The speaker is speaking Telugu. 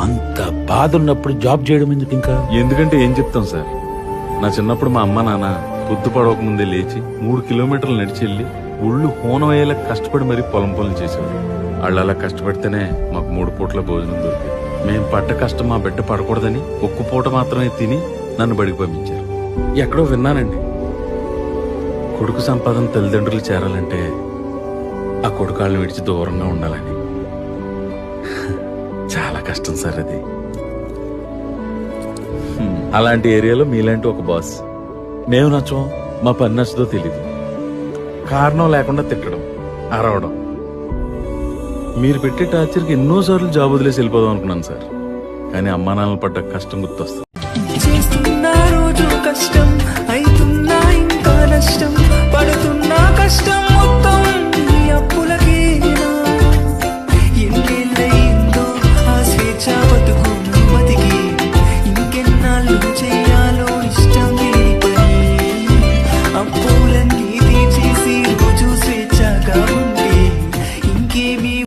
అంత బాధ ఉన్నప్పుడు జాబ్ చేయడం ఎందుకు ఇంకా? ఎందుకంటే ఏం చెప్తాం సార్? నా చిన్నప్పుడు మా అమ్మ నాన్న పొద్దు పడవక ముందే లేచి మూడు కిలోమీటర్లు నడిచి వెళ్ళి ఒళ్ళు హోనం అయ్యేలా కష్టపడి మరీ పొలం పనులు చేసేవారు. వాళ్ళు అలా కష్టపడితేనే మాకు మూడు పూట్ల భోజనం దొరికింది. మేం పడ్డ కష్టం మా బిడ్డ పడకూడదని ఒక్క పూట మాత్రమే తిని నన్ను బడికి పంపించారు. ఎక్కడో విన్నానండి. కొడుకు సంపాదన తల్లిదండ్రులు చేరాలంటే ఆ కొడుకాళ్ళని విడిచి దూరంగా ఉండాలని. చాలా కష్టం సార్ అది. అలాంటి ఏరియాలో మీలాంటి ఒక బాస్. మేము నచ్చం మా పని నచ్చదో తెలియదు కారణం లేకుండా తిట్టడం అరవడం. మీరు పెట్టే టార్చర్కి ఎన్నోసార్లు జాబ్ వదిలేసి వెళ్ళిపోదాం అనుకున్నాను సార్. కానీ అమ్మా నాన్నలు పడ్డ కష్టం గుర్తొస్తుంది. కష్టం